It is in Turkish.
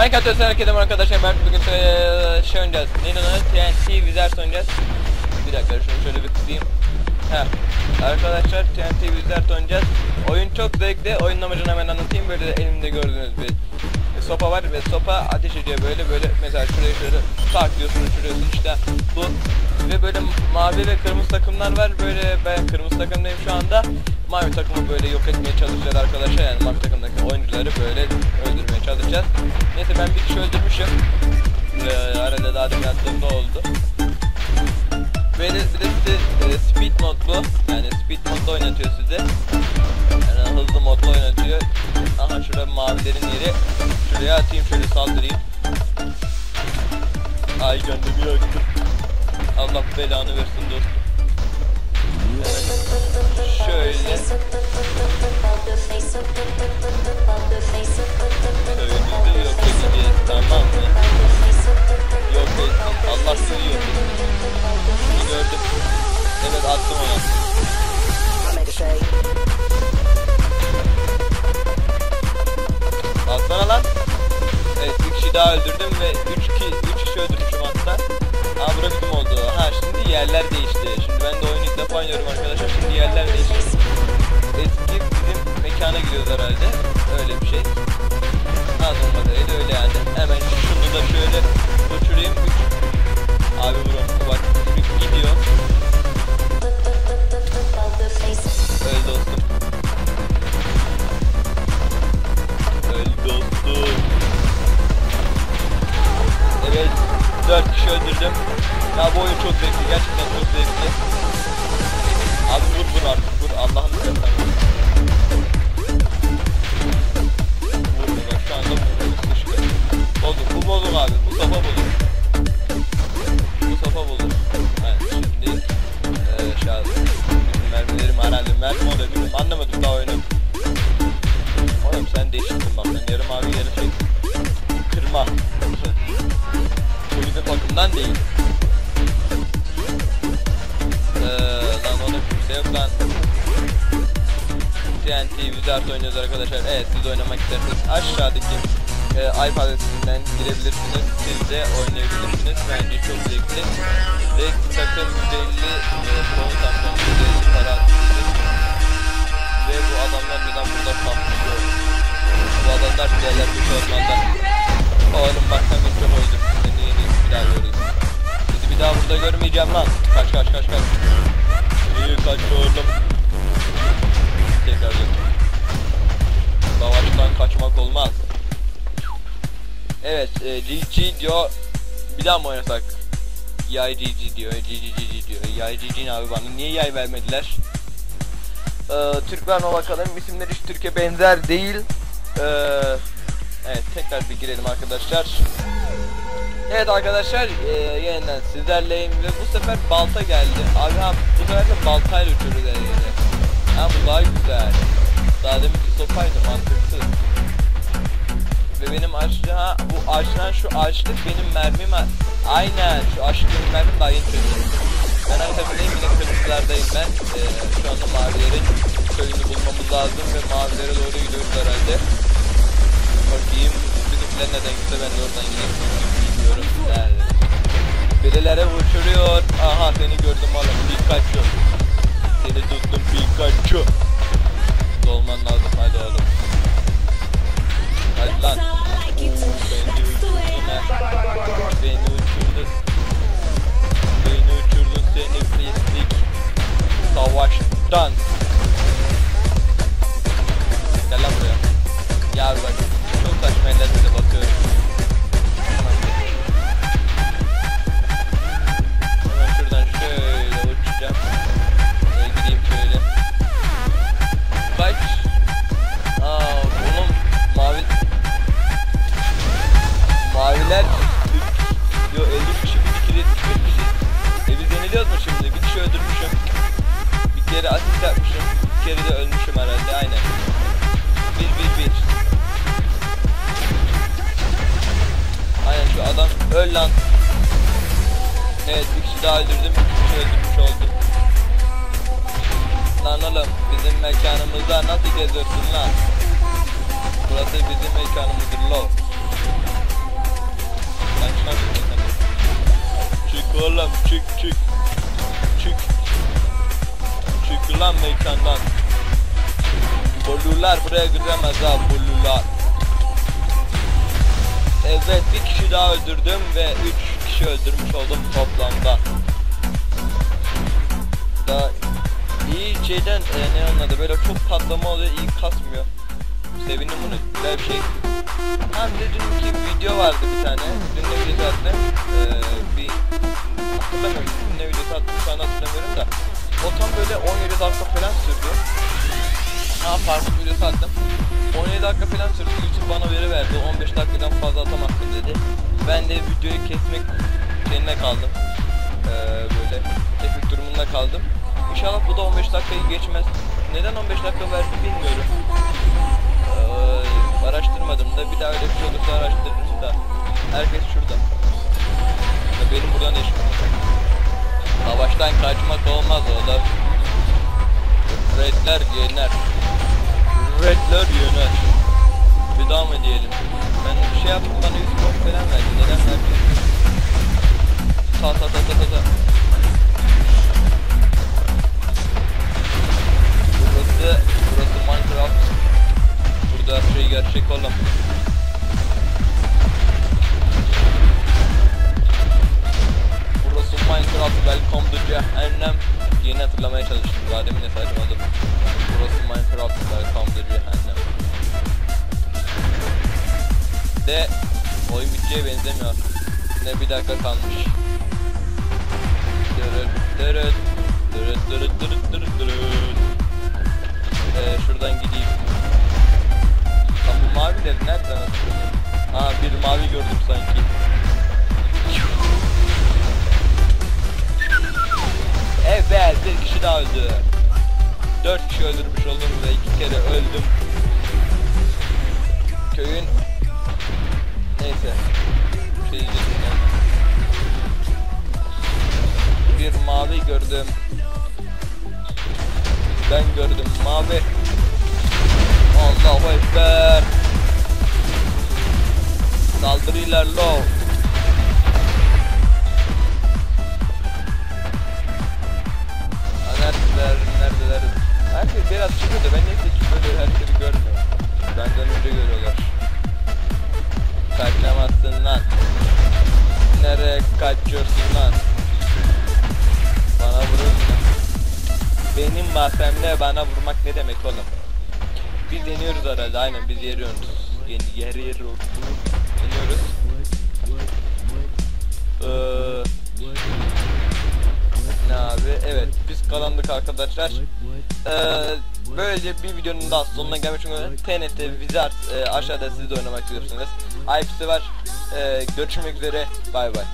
Minecraft Özel Hareket'im arkadaşlar ben bugün eee, şey oynayacağız. Neydi onu? TNT Wizards oynayacağız. Bir dakika şunu şöyle bir kısayım. Heh. Arkadaşlar TNT Wizards oynayacağız. Oyun çok zevkli. Oyunun amacını hemen anlatayım. Böyle de elimde gördüğünüz bir sopa var ve sopa ateş ediyor böyle böyle mesela şuraya şöyle sarkıyorsun uçuruyorsun işte bu ve böyle mavi ve kırmızı takımlar var böyle ben kırmızı takımdayım şu anda mavi takımı böyle yok etmeye çalışacağız arkadaşlar. Yani mavi takımdaki oyuncuları böyle öldürmeye çalışacağız. Neyse ben bir kişi öldürmüşüm. Ee, arada daha demin attığımda oldu. Böyle bir de size e, speed modlu yani speed modda oynatıyor sizi yani hızlı modda oynatıyor. Aha şurada mavilerin yeri. Şuraya atayım şöyle saldırayım. Ay gönlümü yaktım. Allah belanı versin dostum. Evet. Şöyle köyünüzü yok edeceğiz tamam mı Ya bu oyun çok zevkli. Gerçekten çok zevkli. Abi vur vur artık vur. Allah'ını seversen vur. Vur bak şu anda işte. Bozuk. Bu bozuk abi. Bu sopa bozuk. Bu sopa bozuk. Evet şimdi eee şahı. Bizim mermilerim herhalde mermi oluyor. Anlamadım daha TNT Wizards oynuyoruz arkadaşlar. Evet siz oynamak isterseniz aşağıdaki e, iPad adresinden girebilirsiniz. Siz de oynayabilirsiniz. Bence çok zevkli. Ve takım 150 e, puan takım 150 para. Ve bu adamlar neden burada patlıyor? Bu adamlar diğerler bir ormanda. Oğlum bak sen bir çok öldüm. Seni yeni bir daha göreyim. Sizi bir daha burada görmeyeceğim lan. Kaç kaç kaç kaç. İyi kaç oğlum. Tekrar dön. Savaştan kaçmak olmaz. Evet, e, GG diyor. Bir daha mı oynasak? Yay GG diyor, GG diyor. Yay GG abi bana? Niye yay vermediler? Ee, Türk verme bakalım. İsimler hiç Türkiye benzer değil. Ee, evet, tekrar bir girelim arkadaşlar. Evet arkadaşlar, e, yeniden sizlerleyim ve bu sefer balta geldi. Abi ha, bu sefer de baltayla uçuyoruz her yere. Ha bu daha güzel. Daha deminki sopaydı mantıksız. Ve benim aşağı bu aşağı şu açlık benim mermim. Aynen şu benim mermim daha yeni çözüyorum. Ben haritamdayım yine kırmızılardayım ben. Ee, şu anda mavilerin köyünü bulmamız lazım ve mavilere doğru gidiyoruz herhalde. Bakayım bizimkiler neden gitti ben de oradan yine gidiyorum. Nerede? Birilere uçuruyor. Aha seni gördüm oğlum Pikachu. Seni tuttum Pikachu. Dolman lazım hadi oğlum. Hadi lan. Beni uçurdun. Beni uçurdun. Beni uçurdun seni pislik. Savaştan. lan. Öl lan. Evet bir kişi daha öldürdüm. Bir kişi öldürmüş oldum. Lan oğlum bizim mekanımızda nasıl geziyorsun lan? Burası bizim mekanımızdır lo. Kaçma Çık oğlum çık çık. Çık. Çık lan mekandan. Bolular buraya giremez ha bolular. Evet bir kişi daha öldürdüm ve 3 kişi öldürmüş oldum toplamda. Da iyi şeyden e, ne onun adı böyle çok patlama oluyor iyi kasmıyor. Sevindim bunu güzel bir şey. Hem de dünkü video vardı bir tane. Dün de video attım. Ee, bir hatırlamıyorum. Dün ne videosu attım şu anda hatırlamıyorum da. O tam böyle 17 dakika falan sürdü. Ha farklı videosu attım. 17 sürdü. YouTube bana veri verdi. 15 dakikadan fazla atamazsın dedi. Ben de videoyu kesmek şeyine kaldım. Ee, böyle tepki durumunda kaldım. İnşallah bu da 15 dakikayı geçmez. Neden 15 dakika verdi bilmiyorum. Ee, araştırmadım da bir daha öyle bir şey olursa araştırırız da. Herkes şurada. Ya benim buradan işim. Savaştan kaçmak olmaz o da. Redler yener. Redler yener. Daha mı diyelim? Ben bir şey yaptım bana 100 puan falan verdi. Neden verdi? Ta ta ta ta ta ta. Burası, burası Minecraft. Burada her şey gerçek oğlum. De oyun biteceğe benzemiyor. Ne bir dakika kalmış. Dırıt dırıt dırıt dırıt dırıt dırıt dırıt. Ee, şuradan gideyim. Lan bu maviler nereden atıyor? Aa bir mavi gördüm sanki. Evet bir kişi daha öldü. Dört kişi öldürmüş oldum ve iki kere öldüm. Köyün şey diyecektim ya. Bir mavi gördüm. Ben gördüm mavi. Allahu Ekber. Saldırılar low. Ha, Neredeler, neredeler? Herkes biraz çıkıyor da ben neyse ki böyle herkesi görmüyorum. Benden önce görüyorlar. Kaçamazsın. Nereye kaçıyorsun lan? Bana vurur musun? Benim bahçemde bana vurmak ne demek oğlum? Biz yeniyoruz herhalde aynen biz yeriyoruz. Yeni yer yeriyoruz. Yeniyoruz. Ee, ne abi? Evet biz kazandık arkadaşlar. Ee, böylece bir videonun daha sonuna gelmiş. TNT Wizard e, aşağıda siz de oynamak istiyorsanız. IP'si var. Ee, görüşmek üzere. Bay bay.